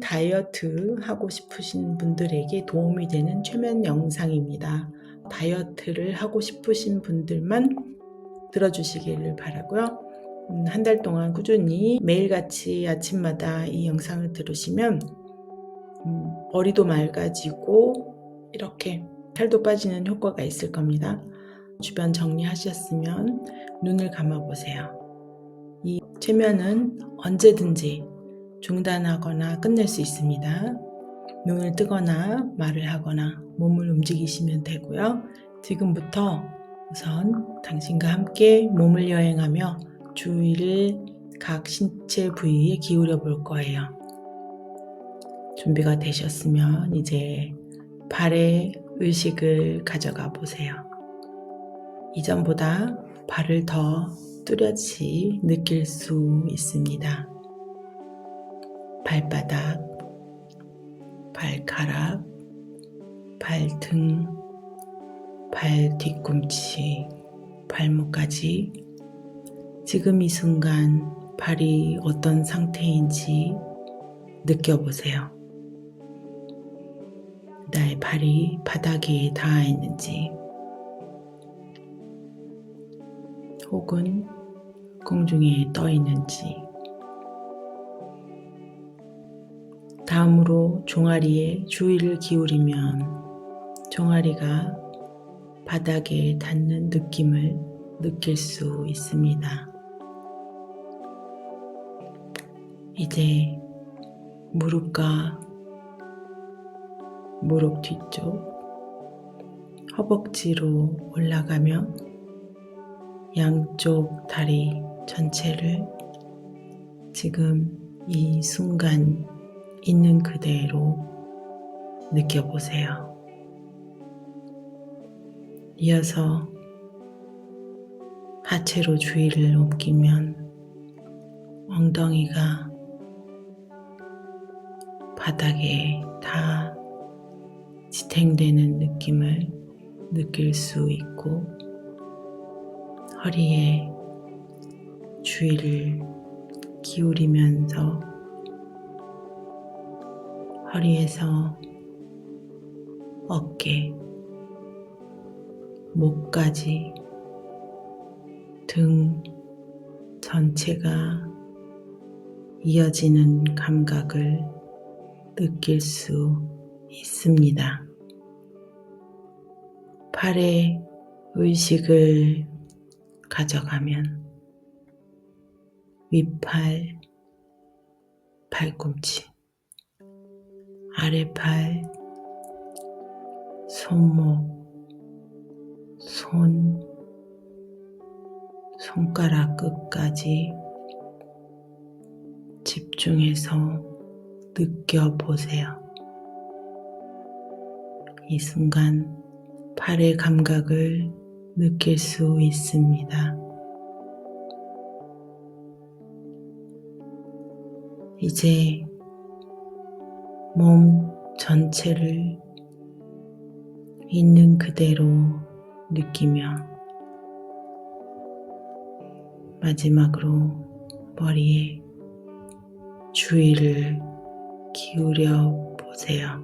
다이어트 하고 싶으신 분들에게 도움이 되는 최면 영상입니다. 다이어트를 하고 싶으신 분들만 들어주시기를 바라고요. 음, 한달 동안 꾸준히 매일같이 아침마다 이 영상을 들으시면 음, 머리도 맑아지고 이렇게 살도 빠지는 효과가 있을 겁니다. 주변 정리하셨으면 눈을 감아 보세요. 이 최면은 언제든지 중단하거나 끝낼 수 있습니다. 눈을 뜨거나 말을 하거나 몸을 움직이시면 되고요. 지금부터 우선 당신과 함께 몸을 여행하며 주의를 각 신체 부위에 기울여 볼 거예요. 준비가 되셨으면 이제 발에 의식을 가져가 보세요. 이전보다 발을 더 뚜렷이 느낄 수 있습니다. 발바닥, 발가락, 발등, 발 뒤꿈치, 발목까지 지금 이 순간 발이 어떤 상태인지 느껴보세요. 나의 발이 바닥에 닿아 있는지, 혹은 공중에 떠 있는지, 다음으로 종아리에 주의를 기울이면 종아리가 바닥에 닿는 느낌을 느낄 수 있습니다. 이제 무릎과 무릎 뒤쪽 허벅지로 올라가며 양쪽 다리 전체를 지금 이 순간 있는 그대로 느껴보세요. 이어서 하체로 주의를 옮기면 엉덩이가 바닥에 다 지탱되는 느낌을 느낄 수 있고 허리에 주의를 기울이면서 허리에서 어깨, 목까지 등 전체가 이어지는 감각을 느낄 수 있습니다. 팔에 의식을 가져가면 윗팔, 팔꿈치, 아래팔, 손목, 손, 손가락 끝까지 집중해서 느껴보세요. 이 순간 팔의 감각을 느낄 수 있습니다. 이제 몸 전체를 있는 그대로 느끼며 마지막으로 머리에 주의를 기울여 보세요.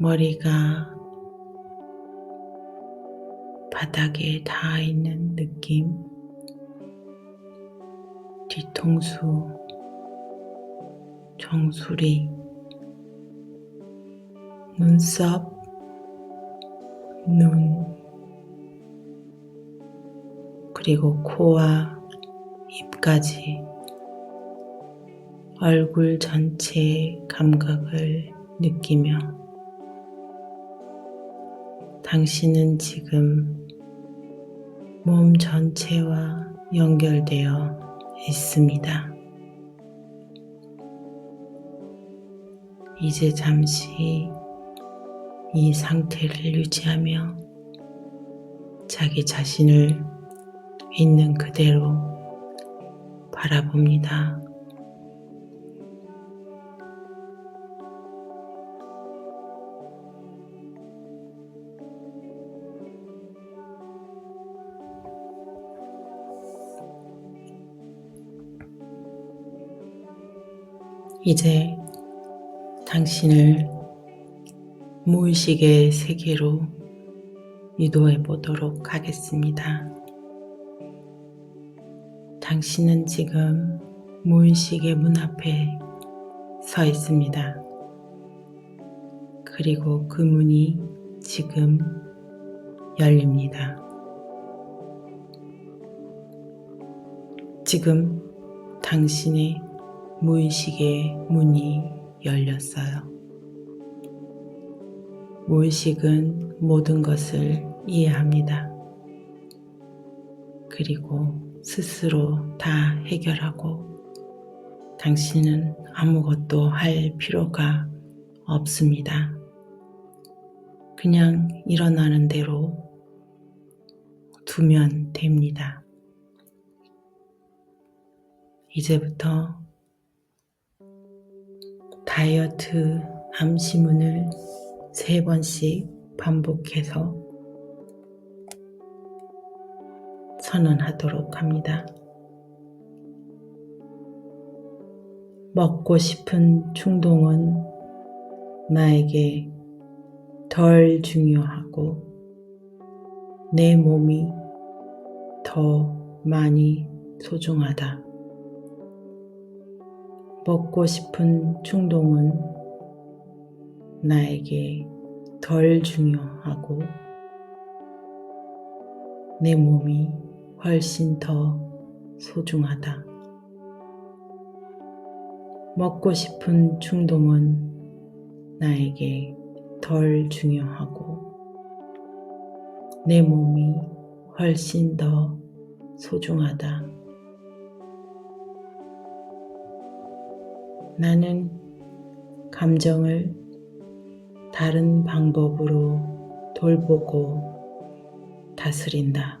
머리가 바닥에 닿아 있는 느낌, 뒤통수, 정수리, 눈썹, 눈, 그리고 코와 입까지 얼굴 전체의 감각을 느끼며 당신은 지금 몸 전체와 연결되어 있습니다. 이제 잠시 이 상태를 유지하며 자기 자신을 있는 그대로 바라봅니다. 이제 당신을 무의식의 세계로 유도해 보도록 하겠습니다. 당신은 지금 무의식의 문 앞에 서 있습니다. 그리고 그 문이 지금 열립니다. 지금 당신의 무의식의 문이 열렸어요. 무의식은 모든 것을 이해합니다. 그리고 스스로 다 해결하고 당신은 아무것도 할 필요가 없습니다. 그냥 일어나는 대로 두면 됩니다. 이제부터 다이어트 암시문을 세 번씩 반복해서 선언하도록 합니다. 먹고 싶은 충동은 나에게 덜 중요하고 내 몸이 더 많이 소중하다. 먹고 싶은 충동은 나에게 덜 중요하고 내 몸이 훨씬 더 소중하다. 먹고 싶은 충동은 나에게 덜 중요하고 내 몸이 훨씬 더 소중하다. 나는 감정을 다른 방법으로 돌보고 다스린다.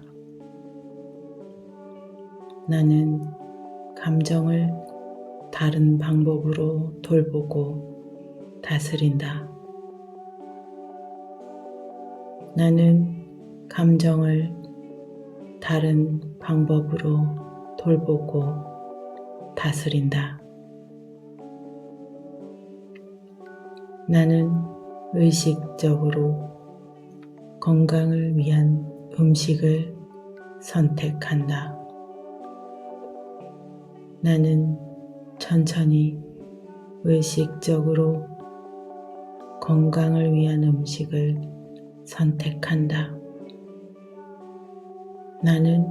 나는 감정을 다른 방법으로 돌보고 다스린다. 나는 감정을 다른 방법으로 돌보고 다스린다. 나는 의식적으로 건강을 위한 음식을 선택한다. 나는 천천히 의식적으로 건강을 위한 음식을 선택한다. 나는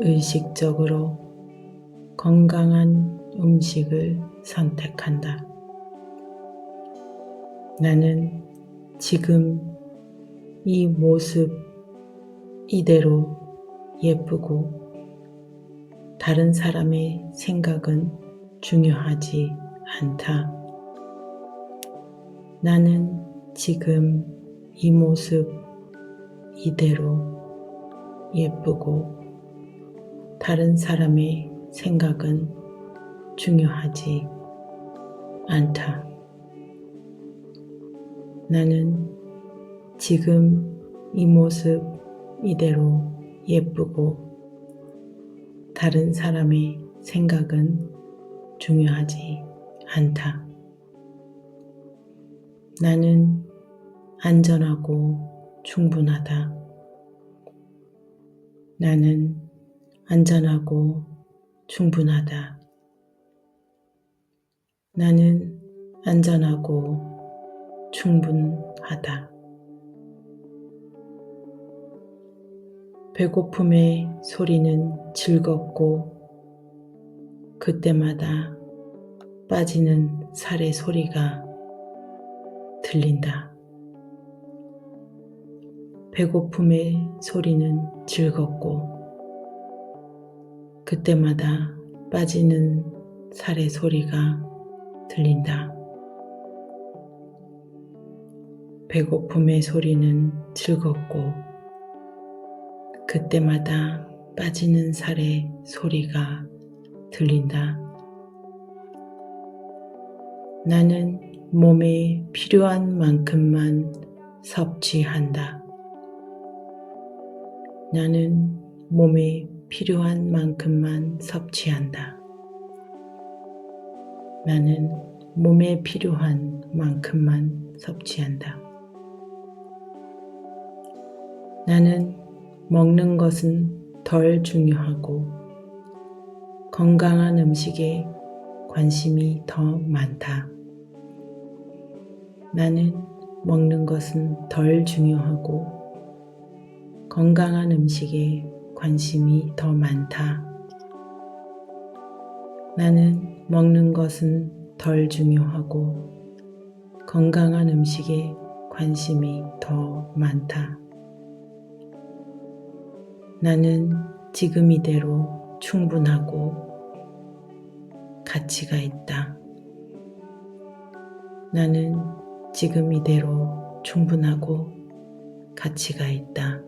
의식적으로 건강한 음식을 선택한다. 나는 지금 이 모습 이대로 예쁘고 다른 사람의 생각은 중요하지 않다. 나는 지금 이 모습 이대로 예쁘고 다른 사람의 생각은 중요하지 않다. 나는 지금 이 모습 이대로 예쁘고 다른 사람의 생각은 중요하지 않다. 나는 안전하고 충분하다. 나는 안전하고 충분하다. 나는 안전하고 충분하다. 배고픔의 소리는 즐겁고 그때마다 빠지는 살의 소리가 들린다. 배고픔의 소리는 즐겁고 그때마다 빠지는 살의 소리가 들린다. 배고픔의 소리는 즐겁고 그때마다 빠지는 살의 소리가 들린다. 나는 몸에 필요한 만큼만 섭취한다. 나는 몸에 필요한 만큼만 섭취한다. 나는 몸에 필요한 만큼만 섭취한다. 나는 먹는 것은 덜 중요하고 건강한 음식에 관심이 더 많다. 나는 먹는 것은 덜 중요하고 건강한 음식에 관심이 더 많다. 나는 먹는 것은 덜 중요하고 건강한 음식에 관심이 더 많다. 나는 지금 이대로 충분하고 가치가 있다. 나는 지금 이대로 충분하고 가치가 있다.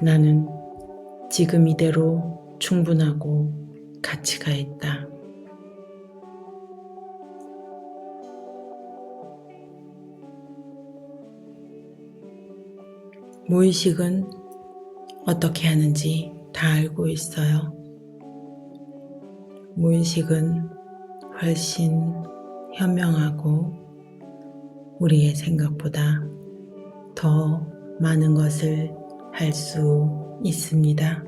나는 지금 이대로 충분하고 가치가 있다. 무의식은 어떻게 하는지 다 알고 있어요. 무의식은 훨씬 현명하고 우리의 생각보다 더 많은 것을 할 수 있습니다.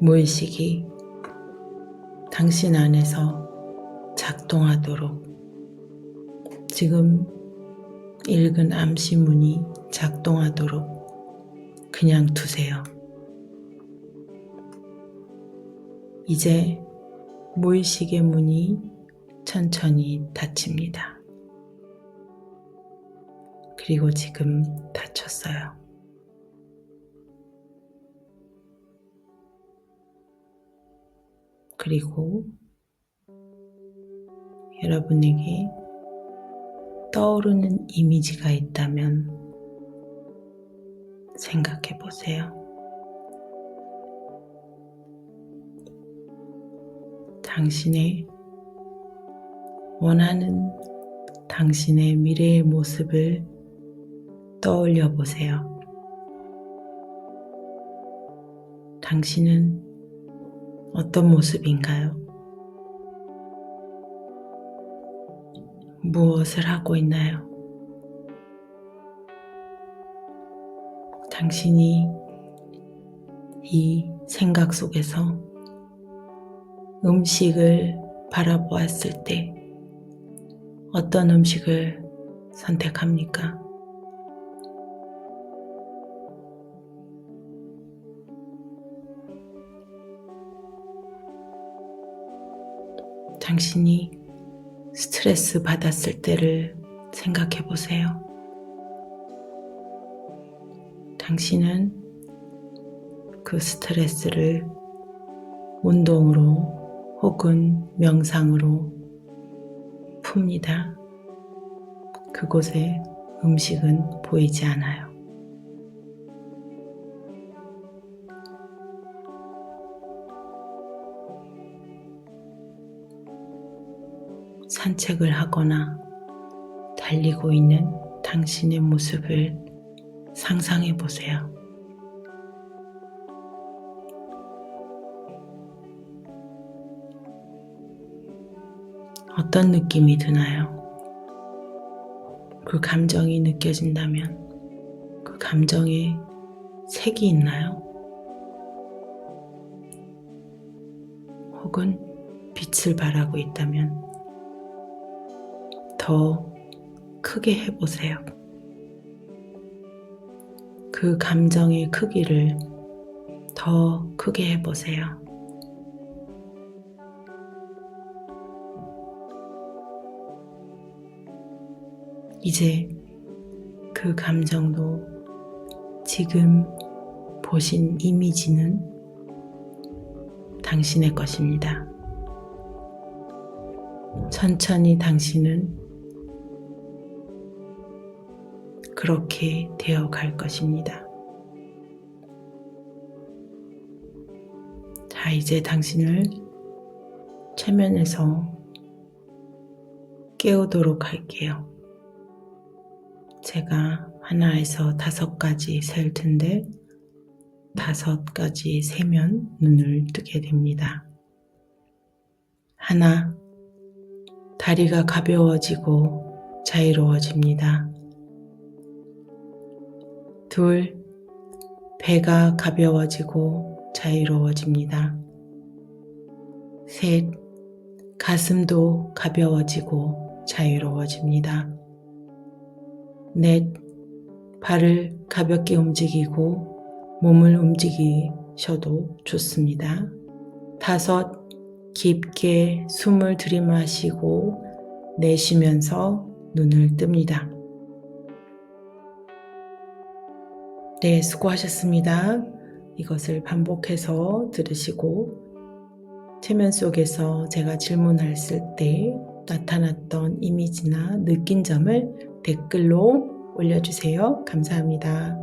무의식이 당신 안에서 작동하도록 지금 읽은 암시문이 작동하도록 그냥 두세요. 이제 무의식의 문이 천천히 닫힙니다. 그리고 지금 닫혔어요. 그리고 여러분에게 떠오르는 이미지가 있다면 생각해 보세요. 당신의 원하는 당신의 미래의 모습을 떠올려 보세요. 당신은 어떤 모습인가요? 무엇을 하고 있나요? 당신이 이 생각 속에서 음식을 바라보았을 때 어떤 음식을 선택합니까? 당신이 스트레스 받았을 때를 생각해 보세요. 당신은 그 스트레스를 운동으로 혹은 명상으로 풉니다. 그곳에 음식은 보이지 않아요. 산책을 하거나 달리고 있는 당신의 모습을 상상해 보세요. 어떤 느낌이 드나요? 그 감정이 느껴진다면 그 감정에 색이 있나요? 혹은 빛을 발하고 있다면 더 크게 해보세요. 그 감정의 크기를 더 크게 해보세요. 이제 그 감정도 지금 보신 이미지는 당신의 것입니다. 천천히 당신은 그렇게 되어 갈 것입니다. 자, 이제 당신을 최면에서 깨우도록 할게요. 제가 하나에서 다섯 가지 셀 텐데 다섯 가지 세면 눈을 뜨게 됩니다. 하나, 다리가 가벼워지고 자유로워집니다. 둘, 배가 가벼워지고 자유로워집니다. 셋, 가슴도 가벼워지고 자유로워집니다. 넷, 발을 가볍게 움직이고 몸을 움직이셔도 좋습니다. 다섯, 깊게 숨을 들이마시고 내쉬면서 눈을 뜹니다. 네, 수고하셨습니다. 이것을 반복해서 들으시고 체면 속에서 제가 질문했을 때 나타났던 이미지나 느낀 점을 댓글로 올려주세요. 감사합니다.